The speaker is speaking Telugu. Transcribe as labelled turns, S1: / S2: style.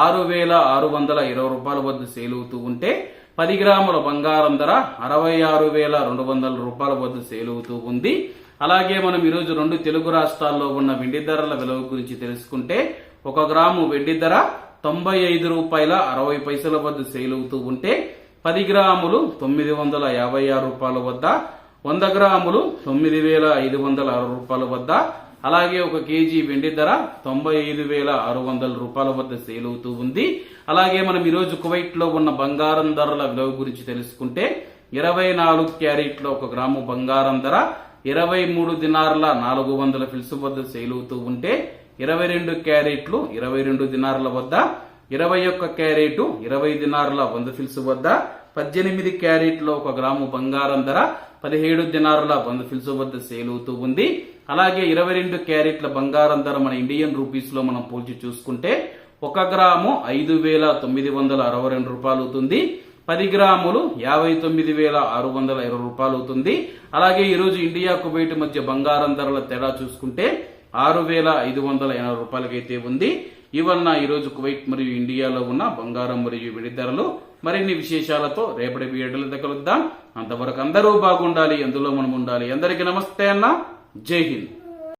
S1: ఆరు వేల ఆరు వందల ఇరవై రూపాయల వద్ద సేల్ అవుతూ ఉంటే పది గ్రాముల బంగారం ధర అరవై ఆరు వేల రెండు వందల రూపాయల వద్ద సేల్ అవుతూ ఉంది. అలాగే మనం ఈరోజు రెండు తెలుగు రాష్ట్రాల్లో ఉన్న వెండి ధరల విలువ గురించి తెలుసుకుంటే ఒక గ్రాము వెండి ధర తొంభై ఐదు రూపాయల అరవై పైసల వద్ద సేల్ అవుతూ ఉంటే పది గ్రాములు తొమ్మిది వందల యాభై ఆరు రూపాయల వద్ద వంద గ్రాములు తొమ్మిది వేల ఐదు వందల అరవై రూపాయల వద్ద అలాగే ఒక కేజీ వెండి ధర తొంభై ఐదు వేల ఆరు వందల రూపాయల వద్ద సేల్ అవుతూ ఉంది. అలాగే మనం ఈరోజు కువైట్లో ఉన్న బంగారం ధరల విలువ గురించి తెలుసుకుంటే ఇరవై నాలుగు క్యారెట్లో ఒక గ్రాము బంగారం ధర ఇరవై మూడు దినార్ల నాలుగు వందల ఫిల్స్ వద్ద సేల్ అవుతూ ఉంటే ఇరవై రెండు క్యారెట్లు ఇరవై రెండు దినార్ల వద్ద ఇరవై ఒక్క క్యారెట్ ఇరవై దినార్ల వంద ఫిల్స్ వద్ద పద్దెనిమిది క్యారెట్లో ఒక గ్రాము బంగారం ధర పదిహేడు దినారుల వంద ఫిల్స్ వద్ద సేల్ అవుతూ ఉంది. అలాగే ఇరవై రెండు క్యారెట్ల బంగారం ధర మన ఇండియన్ రూపీస్లో మనం పోల్చి చూసుకుంటే ఒక గ్రాము ఐదు వేల తొమ్మిది వందల అరవై రెండు రూపాయలు అవుతుంది. పది గ్రాములు యాభై తొమ్మిది వేల ఆరు వందల ఇరవై రూపాయలు అవుతుంది. అలాగే ఈరోజు ఇండియా కువైట్ మధ్య బంగారం ధరల తేడా చూసుకుంటే ఆరు వేల ఐదు వందల ఎనభై రూపాయలకైతే ఉంది. ఇవన్న ఈరోజు కువైట్ మరియు ఇండియాలో ఉన్న బంగారం మరియు వెండి ధరలు. మరిన్ని విశేషాలతో రేపటి వీడియోలతో కలుద్దాం. అంతవరకు అందరూ బాగుండాలి అందులో మనం ఉండాలి. అందరికీ నమస్తే అన్న. जय हिंद